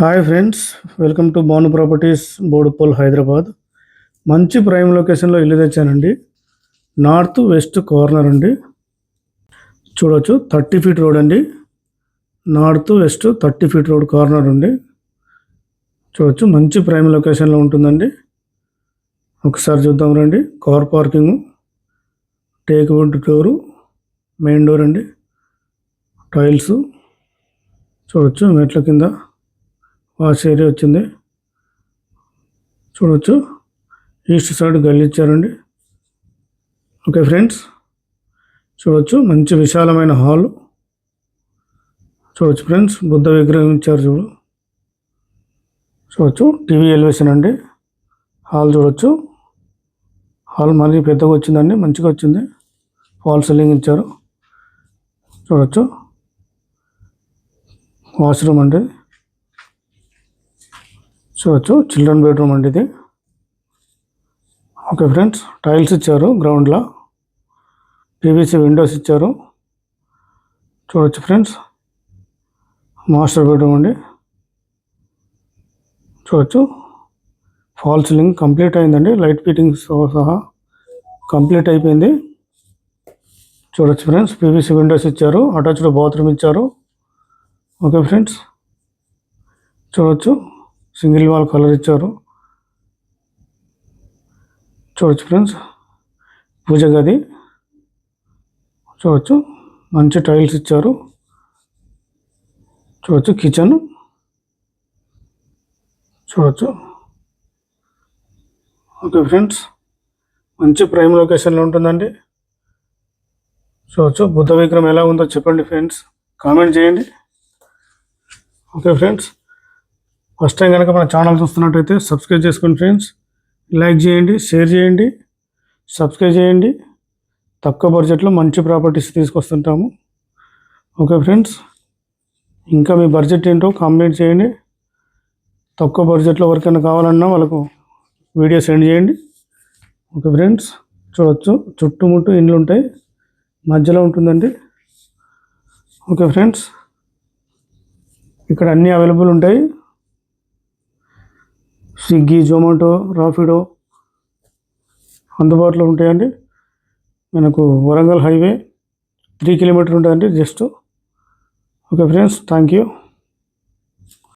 Hi friends welcome to Bhanu properties Boduppal Hyderabad. మంచి prime లొకేషన్లో ఇల్లు తెచ్చానండి. నార్త్ వెస్ట్ కార్నర్ అండి. చూడొచ్చు థర్టీ ఫీట్ రోడ్ అండి. North west thirty feet road corner అండి. చూడొచ్చు మంచి ప్రైమ్ లొకేషన్లో ఉంటుందండి. ఒకసారి చూద్దాం రండి. Car parking teak wood door main door అండి. టైల్స్ చూడొచ్చు మెట్ల కింద. వాష్ ఏరియా వచ్చింది. చూడొచ్చు. ఈస్ట్ సైడ్ గల్లి ఇచ్చారండి. Okay friends. చూడొచ్చు. మంచి విశాలమైన హాల్. చూడొచ్చు ఫ్రెండ్స్. బుద్ధ విగ్రహం ఇచ్చారు చూడు. చూడవచ్చు టీవీ ఎలివేషన్ అండి. హాల్ చూడొచ్చు. హాల్ మళ్ళీ పెద్దగా వచ్చిందండి. మంచిగా వచ్చింది. ఫాల్ సీలింగ్ ఇచ్చారు. చూడవచ్చు వాష్రూమ్ అండి. చూడొచ్చు. చిల్డ్రన్ బెడ్రూమ్ అండి ఇది. ఓకే ఫ్రెండ్స్ టైల్స్ ఇచ్చారు గ్రౌండ్లో. పీవీసీ విండోస్ ఇచ్చారు. చూడొచ్చు ఫ్రెండ్స్. మాస్టర్ బెడ్రూమ్ అండి. చూడొచ్చు. ఫాల్ సీలింగ్ కంప్లీట్ అయిందండి. లైట్ ఫిట్టింగ్స్ సహా కంప్లీట్ అయిపోయింది. చూడొచ్చు ఫ్రెండ్స్ పీవీసీ విండోస్ ఇచ్చారు. అటాచ్డ్ బాత్రూమ్ ఇచ్చారు. Okay friends. చూడొచ్చు. సింగిల్ వాల్ కలర్ ఇచ్చారు. చూడొచ్చు ఫ్రెండ్స్. పూజ గది. చూడొచ్చు. మంచి టైల్స్ ఇచ్చారు. చూడొచ్చు కిచెన్. చూడొచ్చు. Okay friends. మంచి ప్రైమ్ లొకేషన్లో ఉంటుందండి. చూడొచ్చు. బుద్ధ విగ్రహం ఎలా ఉందో చెప్పండి ఫ్రెండ్స్. కామెంట్ చేయండి. Okay friends. ఫస్ట్ టైం కనుక మన ఛానల్ చూస్తున్నట్టయితే సబ్స్క్రైబ్ చేసుకోండి ఫ్రెండ్స్ లైక్ చేయండి షేర్ చేయండి సబ్స్క్రైబ్ చేయండి. తక్కువ బడ్జెట్లో మంచి ప్రాపర్టీస్ తీసుకొస్తుంటాము. ఓకే ఫ్రెండ్స్ ఇంకా మీ బడ్జెట్ ఏంటో కామెంట్ చేయండి. తక్కువ బడ్జెట్లో ఎవరికైనా కావాలన్నా వాళ్ళకు వీడియో సెండ్ చేయండి. ఓకే ఫ్రెండ్స్ చూడొచ్చు. చుట్టుముట్టు ఇండ్లు ఉంటాయి. మధ్యలో ఉంటుందండి. ఓకే ఫ్రెండ్స్ ఇక్కడ అన్నీ అవైలబుల్ ఉంటాయి. స్విగ్గీ జొమాటో రాపిడో అందుబాటులో ఉంటాయండి. మనకు వరంగల్ హైవే త్రీ కిలోమీటర్ ఉంటుందండి just. Okay friends thank you